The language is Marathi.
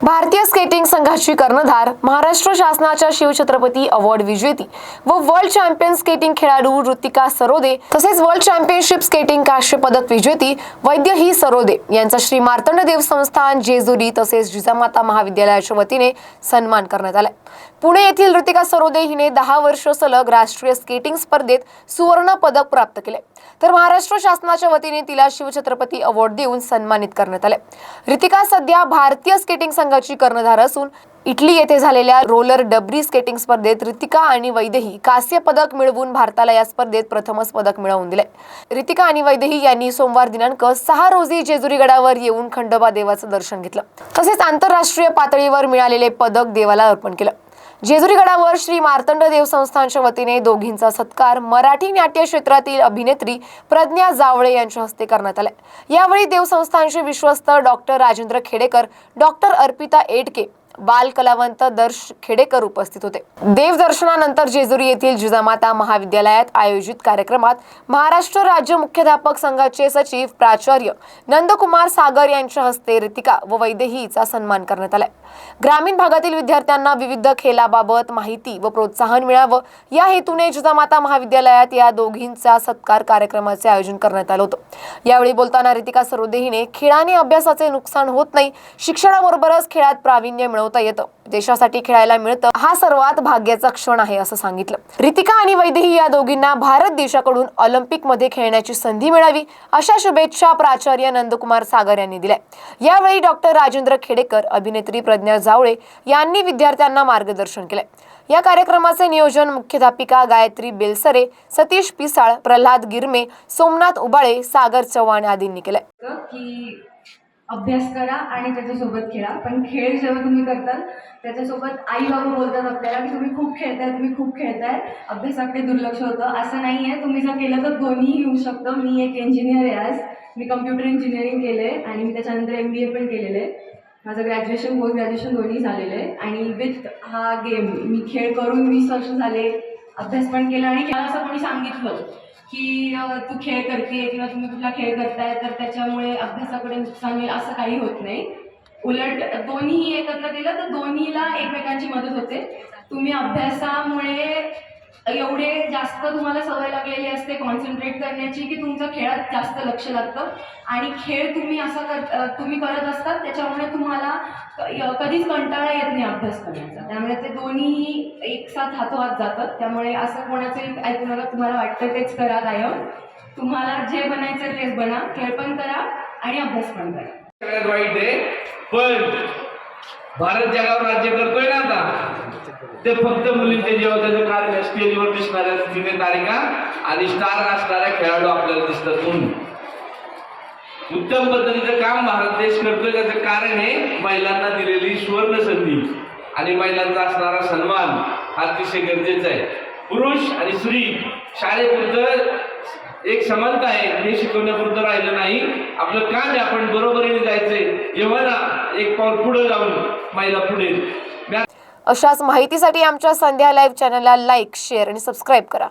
भारतीय स्केटिंग संघाची कर्णधार महाराष्ट्र शासनाच्या शिवछत्रपती अवॉर्ड विजेती व वर्ल्ड चॅम्पियन स्केटिंग खेळाडू ऋतिका सरोदे तसेच वर्ल्ड चॅम्पियनशिप स्केटिंग काश्य पदक विजेती वैद्य ही सरोदे यांचा श्री मार्तंड देव संस्थान जेजुरी तसेच जिजामाता महाविद्यालयाच्या वतीने सन्मान करण्यात आला पुणे येथील ऋतिका सरोदे हिने दहा वर्ष सलग राष्ट्रीय स्केटिंग स्पर्धेत सुवर्ण पदक प्राप्त केले तर महाराष्ट्र शासनाच्या वतीने तिला शिवछत्रपती अवॉर्ड देऊन सन्मानित करण्यात आले ऋतिका सध्या भारतीय स्केटिंग संघाची कर्णधार असून इटली येथे झालेल्या रोलर डबरी स्केटिंग स्पर्धेत रितिका आणि वैदेही कांस्य पदक मिळवून भारताला या स्पर्धेत प्रथमच पदक मिळवून दिले रितिका आणि वैदेही यांनी सोमवार दिनांक सहा रोजी जेजुरी गडावर येऊन खंडोबा देवाचं दर्शन घेतलं. तसेच आंतरराष्ट्रीय पातळीवर मिळालेले पदक देवाला अर्पण केलं. जेजुरी गडावर श्री मार्तंड देव संस्थानच्या वतीने दोघींचा सत्कार. मराठी नाट्य क्षेत्रातील अभिनेत्री प्रज्ञा जावळे यांच्या हस्ते करण्यात आला यावेळी देव संस्थानचे विश्वस्त डॉक्टर राजेंद्र खेडेकर डॉक्टर अर्पिता एटके बाल कलावंत दर्श खेडेकर उपस्थित होते. देवदर्शनानंतर जेजुरी येथील जिजामाता महाविद्यालयात आयोजित कार्यक्रमात महाराष्ट्र राज्य मुख्याध्यापक संघाचे सचिव प्राचार्य नंदकुमार सागर यांच्या हस्ते रितिका व वैदेहीचा सन्मान करण्यात आलाय. ग्रामीण भागातील विद्यार्थ्यांना विविध खेळाबाबत माहिती व प्रोत्साहन मिळावं या हेतूने जिजामाता महाविद्यालयात या दोघींचा सत्कार कार्यक्रमाचे आयोजन करण्यात आलं होतं. यावेळी बोलताना रितिका सरोदेहीने खेळाने अभ्यासाचे नुकसान होत नाही. शिक्षणाबरोबरच खेळात प्रावीण्य बनवता येतं. देशासाठी खेळायला मिळतं. हा सर्वात भाग्याचा क्षण आहे असं सांगितलं. रितिका आणि वैदेही या दोघींना भारत देशाकडून ऑलिम्पिकमध्ये खेळण्याची संधी मिळावी अशा शुभेच्छा प्राचार्य नंदकुमार सागर यांनी दिल्या. यावेळी डॉक्टर राजेंद्र खेडेकर अभिनेत्री प्रज्ञा जावळे यांनी विद्यार्थ्यांना मार्गदर्शन केले. या कार्यक्रमाचे नियोजन मुख्याध्यापिका गायत्री बेलसरे सतीश पिसाळ प्रल्हाद गिरमे सोमनाथ उबाळे सागर चव्हाण आदींनी केले. की अभ्यास करा आणि त्याच्यासोबत खेळा. पण खेळ जेव्हा तुम्ही करताल त्याच्यासोबत आई बाबा बोलतात आपल्याला की तुम्ही खूप खेळताय तुम्ही खूप खेळताय. अभ्यासाकडे दुर्लक्ष होतं. असं नाही आहे तुम्ही जर केलं तर दोन्ही येऊ शकतं. मी एक इंजिनियर आहे आज. मी कम्प्युटर इंजिनिअरिंग केलं आहे आणि मी त्याच्यानंतर एम बी ए पण केलेलं आहे माझं ग्रॅज्युएशन पोस्ट ग्रॅज्युएशन दोन्ही झालेलं आहे आणि विथ हा गेम मी खेळ करून वीस वर्ष झाले अभ्यास पण केला आणि खेळा असं कोणी सांगितलं. की तू खेळ करते किंवा तुम्ही कुठला खेळ करताय तर त्याच्यामुळे अभ्यासाकडे नुकसान होईल असं काही होत नाही. उलट दोन्ही एकत्र केलं तर दोन्हीला एकमेकांची मदत होते. तुम्ही अभ्यासामुळे एवढे जास्त तुम्हाला सवय लागलेली असते कॉन्सन्ट्रेट करण्याची की तुमचं खेळात जास्त लक्ष लागतं? आणि खेळ तुम्ही असा कर तुम्ही करत असतात त्याच्यामुळे तुम्हाला कधीच कंटाळा येत नाही अभ्यास करण्याचा. त्यामुळे ते दोन्हीही एक साथ हातोहात जातात. त्यामुळे असं कोणाचंही ऐकणारा तुम्हाला वाटतं तेच करा कायम तुम्हाला जे बनायचं तेच बना. खेळ पण करा आणि अभ्यास पण करा. वाईट आहे पण भारत जगावर राज्य करतोय ना आता. ते फक्त मुलींचे जेव्हा त्याचं कार्य स्टेजवर दिसणाऱ्या सिनेतारिका आणि स्टार असणाऱ्या खेळाडू आपल्याला दिसतात म्हणून. उत्तम पद्धतीचं काम भारत देश करतोय त्याचं कारण आहे महिलांना दिलेली सुवर्ण संधी आणि महिलांचा असणारा सन्मान हा अतिशय गरजेचा आहे. पुरुष आणि स्त्री शाळेपुरतं एक समानता आहे? हे शिकवण्यापुरतं राहिलं नाही. आपलं काम आहे आपण बरोबरीने जायचंय. जेव्हा ना एक पाऊल पुढे जाऊन महिला पुढे. अशाच माहितीसाठी आमच्या संध्या लाईव्ह चॅनलला लाईक शेअर आणि सबस्क्राईब करा.